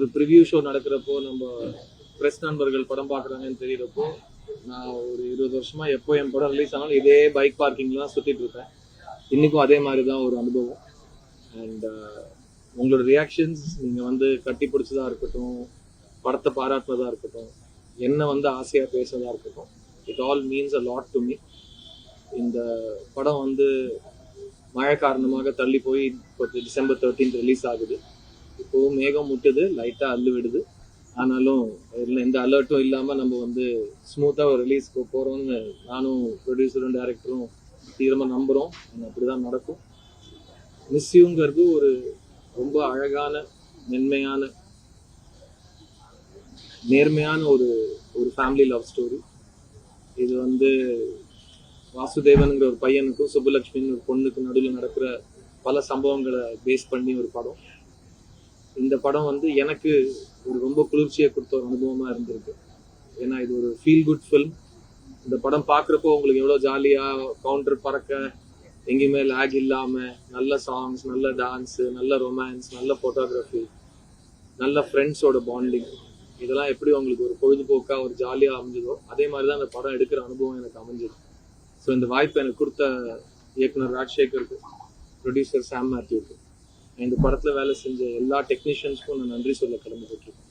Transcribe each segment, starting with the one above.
ஒரு preview show நடக்கிறப்போ நம்ம press நண்பர்கள் படம் பார்க்குறாங்கன்னு தெரியிறப்போ நான் ஒரு இருபது வருஷமா எப்போ என் படம் ரிலீஸ் ஆனாலும் இதே பைக் பார்க்கிங்ல தான் சுற்றிட்டு இருப்பேன். இன்னைக்கும் அதே மாதிரி தான் ஒரு அனுபவம். அண்ட் உங்களோட ரியாக்ஷன்ஸ் நீங்கள் வந்து கட்டி பிடிச்சதாக இருக்கட்டும் படத்தை பாராட்டுறதா இருக்கட்டும் என்ன வந்து ஆசையாக பேசுறதா இருக்கட்டும் it all means a lot to me இந்த படம் வந்து மழை காரணமாக தள்ளி போய் இப்போ டிசம்பர் தேர்ட்டீன் ரிலீஸ் ஆகுது. இப்போ மேகம் முட்டுது லைட்டா அள்ளு விடுது ஆனாலும் எந்த அலர்ட்டும் இல்லாம நம்ம வந்து ஸ்மூத்தா ஒரு ரிலீஸ்க்கு போறோம்னு நானும் ப்ரொடியூசரும் டேரக்டரும் தீவிரமா நம்புறோம். அப்படிதான் நடக்கும். மிஸ்யூங்கிறது ஒரு ரொம்ப அழகான மென்மையான நேர்மையான ஒரு ஒரு ஃபேமிலி லவ் ஸ்டோரி இது வந்து வாசுதேவனுங்கிற ஒரு பையனுக்கும் சுப்புலட்சுமின்னு ஒரு பொண்ணுக்கு நடுவில் நடக்கிற பல சம்பவங்களை பேஸ் பண்ணி ஒரு படம். இந்த படம் வந்து எனக்கு ஒரு ரொம்ப குளிர்ச்சியை கொடுத்த ஒரு அனுபவமாக இருந்திருக்கு. ஏன்னா இது ஒரு ஃபீல் குட் ஃபில்ம் இந்த படம் பார்க்குறப்போ உங்களுக்கு எவ்வளோ ஜாலியாக கவுண்டர் பறக்க எங்கேயுமே லேக் இல்லாமல் நல்ல சாங்ஸ் நல்ல டான்ஸு நல்ல ரொமான்ஸ் நல்ல ஃபோட்டோகிராஃபி நல்ல ஃப்ரெண்ட்ஸோட பாண்டிங் இதெல்லாம் எப்படி உங்களுக்கு ஒரு பொழுதுபோக்காக ஒரு ஜாலியாக அமைஞ்சதோ அதே மாதிரி தான் அந்த படம் எடுக்கிற அனுபவம் எனக்கு அமைஞ்சது. ஸோ இந்த வாய்ப்பு எனக்கு கொடுத்த இயக்குனர் ராஜசேகருக்கு ப்ரொடியூசர் சாம் மேத்யூக்கு இந்த படத்தில் வேலை செஞ்ச எல்லா டெக்னீஷியன்ஸ்க்கும் நான் நன்றி சொல்ல கடமைப்பட்டிருக்கேன்.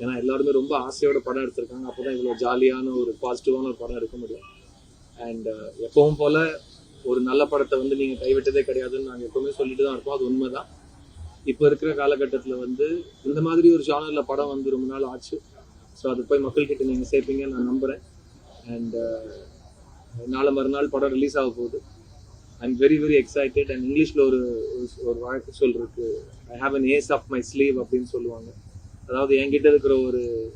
ஏன்னா எல்லாருமே ரொம்ப ஆசையோட படம் எடுத்திருக்காங்க. அப்போ தான் இவ்வளோ ஜாலியான ஒரு பாசிட்டிவான ஒரு படம் எடுக்க முடியும். அண்ட் uh, எப்பவும் போல ஒரு நல்ல படத்தை வந்து நீங்கள் கைவிட்டதே கிடையாதுன்னு நாங்கள் எப்பவுமே சொல்லிட்டு தான் இருப்போம் அது உண்மைதான். இப்போ இருக்கிற காலகட்டத்தில் வந்து இந்த மாதிரி ஒரு ஜானரில் படம் வந்து ரொம்ப நாள் ஆச்சு. ஸோ அது போய் மக்கள்கிட்ட நீங்கள் சேர்ப்பீங்கன்னு நான் நம்புகிறேன் அண்ட் uh, நாளை மறுநாள் படம் ரிலீஸ் ஆக போகுது. I'm very very excited and இங்கிலீஷில் ஒரு ஒரு- ஒரு வழக்கு சொல் இருக்கு I have an ace of my sleeve அப்படின்னு சொல்லுவாங்க. அதாவது என்கிட்ட இருக்கிற ஒரு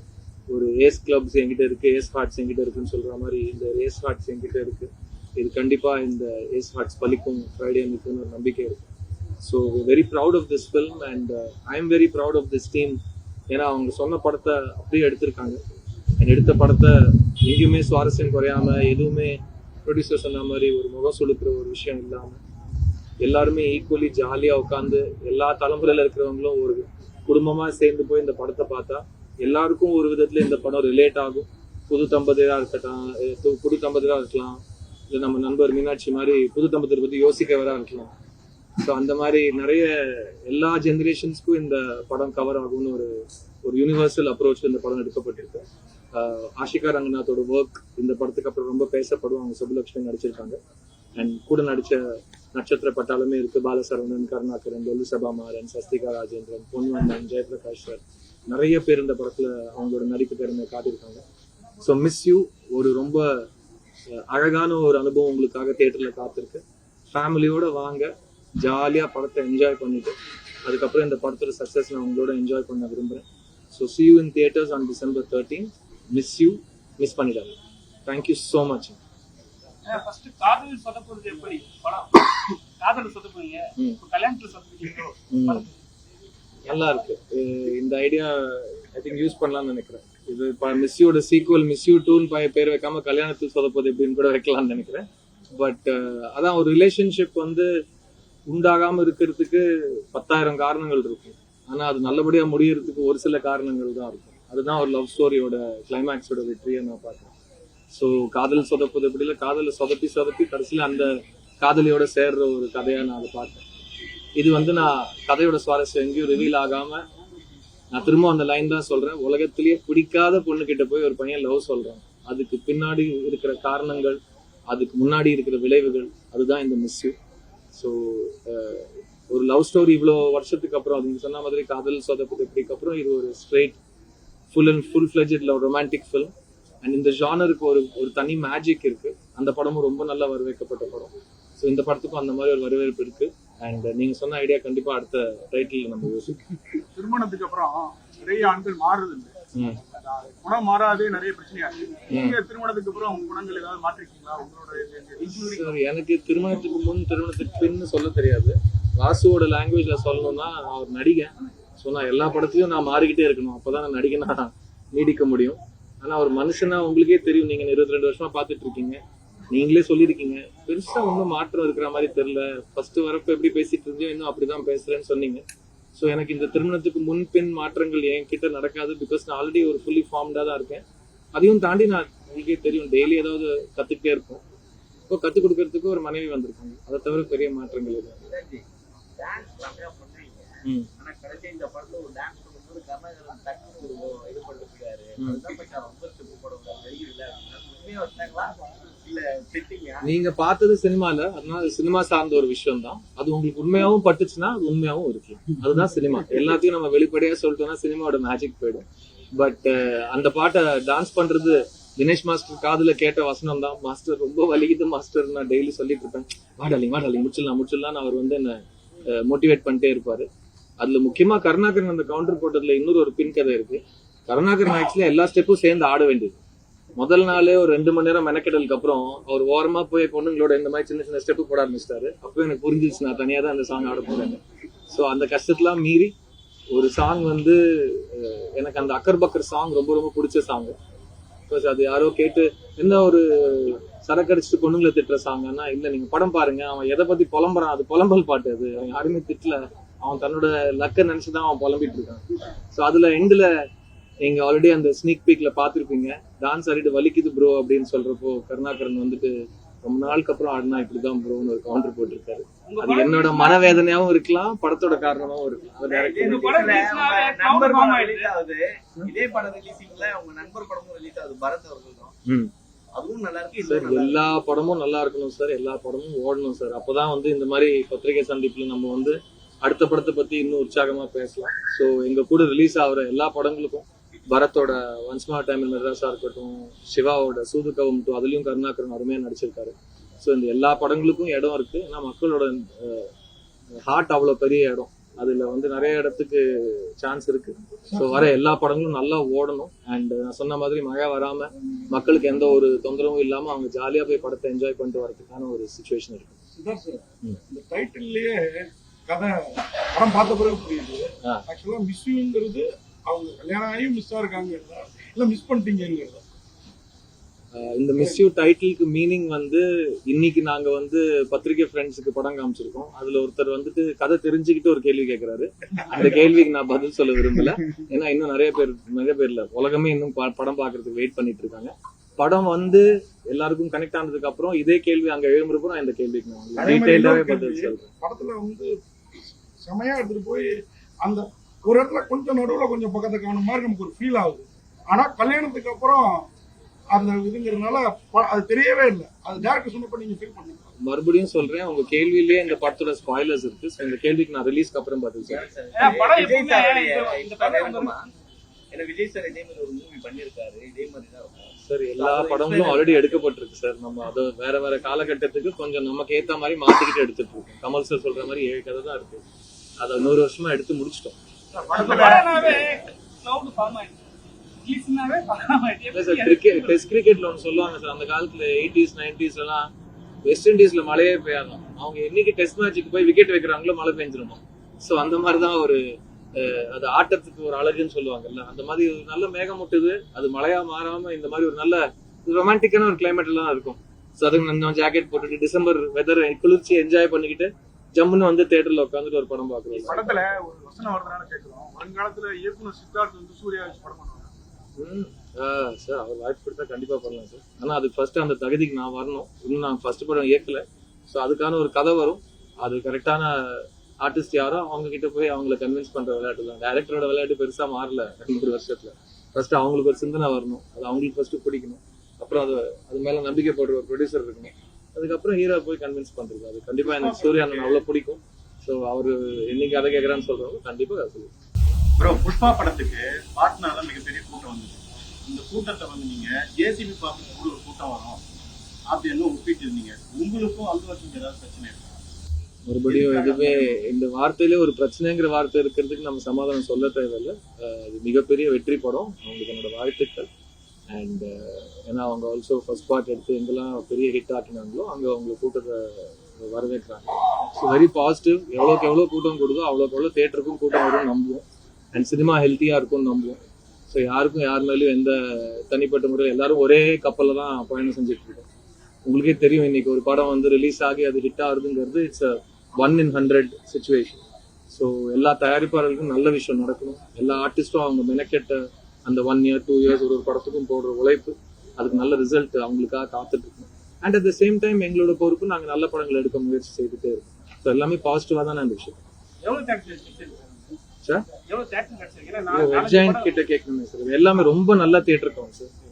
ஒரு ஏஸ் கிளப்ஸ் என்கிட்ட இருக்கு ஏஸ் ஹார்ட்ஸ் என்கிட்ட இருக்குன்னு சொல்ற மாதிரி இந்த ஏஸ் ஹார்ட்ஸ் என்கிட்ட இருக்கு. இது கண்டிப்பாக இந்த ஏஸ் ஹார்ட்ஸ் பலிக்கும். ஃப்ரைடே அன்னைக்குன்னு ஒரு நம்பிக்கை இருக்கு. So very proud of this film and I am very proud of this team ஏன்னா அவங்க சொன்ன படத்தை அப்படியே எடுத்திருக்காங்க. அண்ட் எடுத்த படத்தை எங்கேயுமே சுவாரஸ்யம் குறையாம எதுவுமே ப்ரொடியூசர் சொன்ன மாதிரி ஒரு முகம் சுளுக்கிற ஒரு விஷயம் இல்லாம எல்லாருமே ஈக்குவலி ஜாலியா உட்காந்து எல்லா தலைமுறையில இருக்கிறவங்களும் ஒரு குடும்பமா சேர்ந்து போய் இந்த படத்தை பார்த்தா எல்லாருக்கும் ஒரு விதத்துல இந்த படம் ரிலேட் ஆகும். புது தம்பதியரா இருக்கட்டும் புது தம்பதியாக இருக்கலாம் இல்லை நம்ம நண்பர் மீனாட்சி மாதிரி புது தம்பதியை பத்தி யோசிக்கவரா இருக்கலாம். ஸோ அந்த மாதிரி நிறைய எல்லா ஜென்ரேஷன்ஸ்க்கும் இந்த படம் கவர் ஆகும்னு ஒரு ஒரு யூனிவர்சல் அப்ரோச் இந்த படம் எடுக்கப்பட்டிருக்கு. ஆஷிகா ரங்கநாத்தோட ஒர்க் இந்த படத்துக்கு அப்புறம் ரொம்ப பேசப்படும். அவங்க சுபலட்சுமி நடிச்சிருக்காங்க. அண்ட் கூட நடிச்ச நட்சத்திர பட்டாளமே இருக்கு. பாலசரவணன் கருணாகரன் டொல்லு சபா மாறன் சஸ்திகா ராஜேந்திரன் பொன்வண்ணன் ஜெயபிரகாஷ் சார். நிறைய பேர் இந்த படத்துல அவங்களோட நடிப்பு திறமை காட்டியிருக்காங்க. ஸோ மிஸ் யூ ஒரு ரொம்ப அழகான ஒரு அனுபவம் உங்களுக்காக தியேட்டர்ல காத்திருக்கு. ஃபேமிலியோட வாங்க. ஜாலியா படத்தை என்ஜாய் பண்ணிட்டு அதுக்கப்புறம் இந்த படத்தோட சக்ஸஸ் நான் உங்களோட என்ஜாய் பண்ண விரும்புறேன். So see you in theatres on December thirteen miss you miss பண்ணிடாது. Thank you so much காதல் சொதப்புறது எப்படி? படம். காதல். இப்ப கல்யாணத்துல சொதப்புவீங்களோ ம். நல்லா இருக்கு. இந்த ஐடியா ஐ திங்க் யூஸ் பண்ணலாம்னு நினைக்கிறேன். இது இப்போ மிஸ்யூட சீக்குவல் மிஸ்யூ டூன்னு பேர் வைக்காம கல்யாணத்துக்கு சொதப்பது எப்படின்னு கூட வைக்கலாம்னு நினைக்கிறேன். பட் அதான் ஒரு ரிலேஷன்ஷிப் வந்து உண்டாகாம இருக்கிறதுக்கு பத்தாயிரம் காரணங்கள் இருக்கும். ஆனா அது நல்லபடியா முடியறதுக்கு ஒரு சில காரணங்கள் தான் இருக்கும். அதுதான் ஒரு லவ் ஸ்டோரியோட கிளைமேக்ஸோட வெற்றியை நான் பார்க்குறேன். ஸோ காதல் சொதப்பது எப்படி இல்லை காதலை சொதப்பி சொதப்பி கடைசியில் அந்த காதலியோட சேர்ற ஒரு கதையாக நான் அதை பார்த்தேன் இது வந்து நான் கதையோட சுவாரஸ்யம் எங்கேயும் ரிவீல் ஆகாம நான் திரும்ப அந்த லைன் தான் சொல்றேன். உலகத்திலேயே பிடிக்காத பொண்ணு கிட்ட போய் ஒரு பையன் லவ் சொல்கிறான் அதுக்கு பின்னாடி இருக்கிற காரணங்கள் அதுக்கு முன்னாடி இருக்கிற விளைவுகள் அதுதான் இந்த மிஸ்யூ ஸோ ஒரு லவ் ஸ்டோரி இவ்வளோ வருஷத்துக்கு அப்புறம் அது சொன்ன மாதிரி காதல் சொதப்புக்கு எப்படிக்கு அப்புறம் இது ஒரு straight full and full fledged love romantic film and இந்த ஜானருக்கு ஒரு ஒரு தனி மேஜிக் இருக்கு. அந்த படமும் ரொம்ப நல்லா வரவேற்கப்பட்ட படம். ஸோ இந்த படத்துக்கும் அந்த மாதிரி ஒரு வரவேற்பு இருக்கு. அண்ட் நீங்க சொன்ன ஐடியா கண்டிப்பா அடுத்த டைட்டில் நம்ம யோசிப்போம். திருமணத்துக்கு அப்புறம் நிறைய ஆண்கள் மாறுறது இல்லை. குணம் மாறாதே நிறைய பிரச்சனையா இருக்கு. திருமணத்துக்கு அப்புறம் உங்க குணங்கள் ஏதாவது மாற்றிருக்கீங்களா? உங்களோட எனக்கு திருமணத்துக்கு முன் திருமணத்துக்கு பின்னு சொல்ல தெரியாது. வாசுவோட லாங்குவேஜ்ல சொல்லணும்னா நான் ஒரு நடிகன். ஸோ நான் எல்லா படத்துலையும் நான் மாறிக்கிட்டே இருக்கணும். அப்பதான் நான் நடிகனா நீடிக்க முடியும். ஆனா ஒரு மனுஷனா உங்களுக்கே தெரியும். நீங்க இருபத்தி ரெண்டு வருஷமா பார்த்துட்டு இருக்கீங்க. நீங்களே சொல்லியிருக்கீங்க. பெருசா ஒன்றும் மாற்றம் இருக்கிற மாதிரி தெரியல. ஃபர்ஸ்ட் வரப்ப எப்படி பேசிட்டு இருந்தோம் இன்னும் அப்படிதான் பேசுறேன்னு சொன்னீங்க. ஸோ எனக்கு இந்த திருமணத்துக்கு முன்பின் மாற்றங்கள் என்கிட்ட நடக்காது பிகாஸ் நான் ஆல்ரெடி ஒரு ஃபுல்லி ஃபார்ம்டாக தான் இருக்கேன். அதையும் தாண்டி நான் உங்களுக்கே தெரியும். டெய்லி ஏதாவது கற்றுக்கிட்டே இருப்போம். இப்போ கற்றுக் கொடுக்கறதுக்கு ஒரு மனைவி வந்திருக்காங்க. அதை தவிர பெரிய மாற்றங்கள் இல்லை. ஆனா கடைசி இந்த படத்துல ஒரு டான்ஸ் பண்ணும்போது கர்நாடகன் டக்குனு ஒரு இது பண்ணிருக்காரு. அதுதான் ரொம்ப ஸ்டெப் போட வெளியில உண்மையா நீங்க பார்த்தது சினிமால அதனால சினிமா சார்ந்த ஒரு விஷயம் தான் அது உங்களுக்கு உண்மையாவும் பட்டுச்சுன்னா அது உண்மையாவும் இருக்கு. அதுதான் சினிமா எல்லாத்தையும் நம்ம வெளிப்படையா சொல்லிட்டோம்னா சினிமாவோட மேஜிக் போயிடும். பட் அந்த பாட்டை டான்ஸ் பண்றது தினேஷ் மாஸ்டர் காதுல கேட்ட வசனம் தான் மாஸ்டர் ரொம்ப வலிக்குது மாஸ்டர். நான் டெய்லி சொல்லிட்டு இருப்பேன். வாடாலிங் வாடாலிங் முடிச்சிடலாம் முடிச்சிடலாம் அவர் வந்து என்ன மோட்டிவேட் பண்ணிட்டே இருப்பாரு. அதுல முக்கியமா கருணாகரன் அந்த கவுண்டர் போட்டதுல இன்னொரு ஒரு பின் கதை இருக்கு. கருணாகரன் ஆக்சுவலா எல்லா ஸ்டெப்பும் சேர்ந்து ஆட வேண்டியது. முதல் நாளே ஒரு ரெண்டு மணி நேரம் மெனக்கெடலுக்கு அப்புறம் அவர் ஓரமா போய் பொண்ணுங்களோட இந்த மாதிரி சின்ன சின்ன ஸ்டெப் போட ஆரம்பிச்சிட்டாரு. அப்போ எனக்கு புரிஞ்சிச்சு நான் தனியா தான் அந்த சாங் ஆட போறேன் ஸோ அந்த கஷ்டத்தெல்லாம் மீறி ஒரு சாங் வந்து எனக்கு அந்த அக்கர் பக்கர் சாங் ரொம்ப ரொம்ப பிடிச்ச சாங் பிகாஸ் அது யாரோ கேட்டு என்ன ஒரு சரக்கடிச்சுட்டு பொண்ணுங்களை திட்டுற சாங்கன்னா இல்லை நீங்க படம் பாருங்க அவன் எதை பத்தி புலம்புறான் அது புலம்பல் பாட்டு அது. அவன் யாருமே திட்டல. அவன் தன்னோட லக்க நினைச்சுதான் அவன் புலம்பிட்டு இருக்கான். ஸோ அதுல எண்டுல நீங்க ஆல்ரெடி அந்த ஸ்னீக் பீக்ல பாத்திருப்பீங்க டான்ஸ் ஆடிட்டு வலிக்குது ப்ரோ அப்படின்னு சொல்றப்போ கருணாகரன் வந்துட்டு ரொம்ப நாளுக்கு அப்புறம் ஆடினா இப்படிதான் ப்ரோன்னு ஒரு கவுண்டர் போட்டிருக்காரு. அது என்னோட மனவேதனையாவும் இருக்கலாம் படத்தோட காரணமாவும் இருக்கலாம். இதே படம் ரிலீசிங்ல உங்க நண்பர் படமும் ரிலீஸ் ஆகுது. பரத் அவர்கள் எல்லா படமும் நல்லா இருக்கணும் சார் எல்லா படமும் ஓடணும் சார் அப்பதான் வந்து இந்த மாதிரி பத்திரிகை சந்திப்புல நம்ம வந்து அடுத்த படத்தை பத்தி இன்னும் உற்சாகமா பேசலாம். ஸோ எங்க கூட ரிலீஸ் ஆகுற எல்லா படங்களுக்கும் பரத்தோட வன்ஸ்மா டைம் மெட்ராஸா இருக்கட்டும் சிவாவோட சூதுகவும் டூ அதுலயும் கருணாகரன் அருமையா நடிச்சிருக்காரு. ஸோ இந்த எல்லா படங்களுக்கும் இடம் இருக்கு. ஏன்னா மக்களோட ஹார்ட் அவ்வளோ பெரிய இடம். அதுல வந்து நிறைய இடத்துக்கு சான்ஸ் இருக்கு. ஸோ வர எல்லா படங்களும் நல்லா ஓடணும். அண்ட் நான் சொன்ன மாதிரி மழை வராம மக்களுக்கு எந்த ஒரு தொந்தரவும் இல்லாம அவங்க ஜாலியா போய் படத்தை என்ஜாய் பண்ணிட்டு வரதுக்கான ஒரு சுச்சுவேஷன் இருக்கு. கதை. படம் பார்த்த பிறகு புரியுது. ஆக்சுவலா மிஸ்யூங்கிறது அவங்க கல்யாணம் ஆகியும் மிஸ்ஸா இருக்காங்கிறதா இல்ல? மிஸ் பண்ணிட்டீங்கிறதா இந்த மிஸ் யூ டைட்டிலுக்கு மீனிங் வந்து இன்னைக்கு நாங்க வந்து பத்திரிகை ஃப்ரெண்ட்ஸுக்கு படம் காமிச்சிருக்கோம். அதுல ஒருத்தர் வந்துட்டு கதை தெரிஞ்சுக்கிட்டு ஒரு கேள்வி கேட்கறாரு அந்த கேள்விக்கு நான் பதில் சொல்ல விரும்பல. ஏன்னா இன்னும் நிறைய பேர் நிறைய பேர் இல்ல. உலகமே இன்னும் படம் பாக்குறதுக்கு வெயிட் பண்ணிட்டு இருக்காங்க. படம் வந்து எல்லாருக்கும் கனெக்ட் ஆனதுக்கு அப்புறம் இதே கேள்வி அங்க எழும்புறப்போ நான் இந்த கேள்விக்கு நான் டீடைல்டாவே பதில் சொல்றேன். படத்துல வந்து செமையா எடுத்துட்டு போய் அந்த ஒரு இடத்துல கொஞ்சம் நடுவுல கொஞ்சம் பக்கத்தை காணும் மாதிரி நமக்கு ஒரு ஃபீல் ஆகுது. ஆனா கல்யாணத்துக்கு அப்புறம் அந்த இதுங்கிறதுனால அது தெரியவே இல்லை. அது டேரக்டர் சொன்னப்ப நீங்க ஃபீல் பண்ணீங்க. மறுபடியும் சொல்றேன் உங்க கேள்வியிலேயே இந்த படத்தோட ஸ்பாய்லர்ஸ் இருக்கு. இந்த கேள்விக்கு நான் ரிலீஸ்க்கு அப்புறம் இருக்குமா? ஏன்னா விஜய் சார் இதே மாதிரி ஒரு மூவி பண்ணிருக்காரு. இதே மாதிரி தான் இருக்கும். சார் எல்லா படங்களும் ஆல்ரெடி எடுக்கப்பட்டிருக்கு சார் நம்ம அதை வேற வேற காலகட்டத்துக்கு கொஞ்சம் நமக்கு ஏத்த மாதிரி மாத்திக்கிட்டு எடுத்துட்டு இருக்கோம். கமல் சார் சொல்ற மாதிரி ஏழு கதை தான் இருக்கு. அதை நூறு வருஷமா எடுத்து முடிச்சிட்டோம். டெஸ்ட் கிரிக்கெட்ல ஒன்று சொல்லுவாங்க சார். அந்த காலத்துல எயிட்டிஸ் நைன்டிஸ் எல்லாம் வெஸ்ட் இண்டீஸ்ல மழையே பெய்யாதான் அவங்க என்னைக்கு டெஸ்ட் மேட்சுக்கு போய் விக்கெட் வைக்கிறாங்களோ மழை பெஞ்சிருமா. ஸோ அந்த மாதிரி தான் ஒரு அது ஆட்டத்துக்கு ஒரு அழகுன்னு சொல்லுவாங்கல்ல. அந்த மாதிரி ஒரு நல்ல மேகம் முட்டுது. அது மழையா மாறாம இந்த மாதிரி ஒரு நல்ல ரொமான்டிக்கான ஒரு கிளைமேட் எல்லாம் இருக்கும். ஸோ அதுக்கு நம்ம ஜாக்கெட் போட்டுட்டு டிசம்பர் வெதர் குளிர்ச்சி என்ஜாய் பண்ணிக்கிட்டு ஜம்முன்னு வந்து தேட்டர்ல உட்காந்துட்டு ஒரு படம் பார்க்குறோம். படத்துல ஒரு வசனம் வருதுனால கேட்கிறோம். வருங்காலத்துல இயக்குனர் சித்தார்த் வந்து சூர்யா வச்சு படம் பண்ணுவாங்க. சார் அவர் வாய்ப்பு கொடுத்தா கண்டிப்பா பண்ணலாம் சார் ஆனா அது ஃபர்ஸ்ட் அந்த தகுதிக்கு நான் வரணும். இன்னும் நான் ஃபர்ஸ்ட் படம் இயக்கல. ஸோ அதுக்கான ஒரு கதை வரும். அது கரெக்டான ஆர்டிஸ்ட் யாரோ அவங்க கிட்ட போய் அவங்கள கன்வின்ஸ் பண்ற விளையாட்டு தான். டேரக்டரோட விளையாட்டு பெருசா மாறல ரெண்டு வருஷத்துல. ஃபர்ஸ்ட் அவங்களுக்கு ஒரு சிந்தனை வரணும். அது அவங்களுக்கு ஃபர்ஸ்ட் பிடிக்கணும். அப்புறம் அது அது மேல நம்பிக்கை போடுற ஒரு ப்ரொடியூசர் இருக்கணும். அதுக்கப்புறம் ஹீரோ போய் கன்வின்ஸ் பண்றது. அது கண்டிப்பா எனக்கு சூர்யா அண்ணன் அவ்வளவு பிடிக்கும். ஸோ அவர் என்னைக்கு அதை கேட்கறான்னு சொல்றவங்க கண்டிப்பா அதை சொல்லுவேன் ப்ரோ புஷ்பா படத்துக்கு பாட்னால மிகப்பெரிய கூட்டம் வந்தது. இந்த கூட்டத்தை வந்து நீங்க ஜேசிபி பார்க்க கூட ஒரு கூட்டம் வரும். அப்படின்னு ஒப்பிட்டு இருந்தீங்க? உங்களுக்கும் அல்லு அர்ஜுன் ஏதாவது பிரச்சனை இருக்கா? மறுபடியும் எதுவுமே இந்த வார்த்தையிலே ஒரு பிரச்சனைங்கிற வார்த்தை இருக்கிறதுக்கு நம்ம சமாதானம் சொல்ல தேவையில்லை. அஹ் இது மிகப்பெரிய வெற்றி படம். அவங்களுக்கு என்னோட வாழ்த்துக்கள். அண்ட் uh, ஏன்னா அவங்க ஆல்சோ ஃபர்ஸ்ட் பார்ட் எடுத்து எங்கெல்லாம் பெரிய ஹிட் ஆட்டினாங்களோ அங்கே அவங்க கூட்டத்தை வரவேற்கிறாங்க ஸோ வெரி பாசிட்டிவ் எவ்வளோக்கு எவ்வளோ கூட்டம் கொடுதோ அவ்வளோக்கு எவ்வளோ தேட்டருக்கும் கூட்டம் வரும் நம்புவோம். அண்ட் சினிமா ஹெல்த்தியாக இருக்கும்னு நம்புவோம். ஸோ யாருக்கும் யார் மேலேயும் எந்த தனிப்பட்ட முறையில் எல்லாரும் ஒரே கப்பலில் தான் பயணம் செஞ்சுட்டு இருக்கோம். உங்களுக்கே தெரியும் இன்னைக்கு ஒரு படம் வந்து ரிலீஸ் ஆகி அது hit ஆகுதுங்கிறது it's a one in hundred situation so எல்லா தயாரிப்பாளர்களுக்கும் நல்ல விஷயம் நடக்கணும். எல்லா ஆர்டிஸ்ட்டும் அவங்க மெனக்கெட்ட அந்த ஒன் இயர் டூ இயர்ஸ் ஒரு ஒரு படத்துக்கும் போடுற உழைப்பு அதுக்கு நல்ல ரிசல்ட் அவங்களுக்காக காத்துட்டு இருக்கணும் and at the same time எங்களோட பொறுப்பு நாங்கள் நல்ல படங்கள் எடுக்க முயற்சி செய்துட்டே இருக்கோம். ஸோ எல்லாமே பாசிட்டிவாக தான் இந்த விஷயம். சார் ஜாயிண்ட் கிட்ட கேட்கணுமே சார் எல்லாமே ரொம்ப நல்ல தியேட்டர் இருக்கும் சார்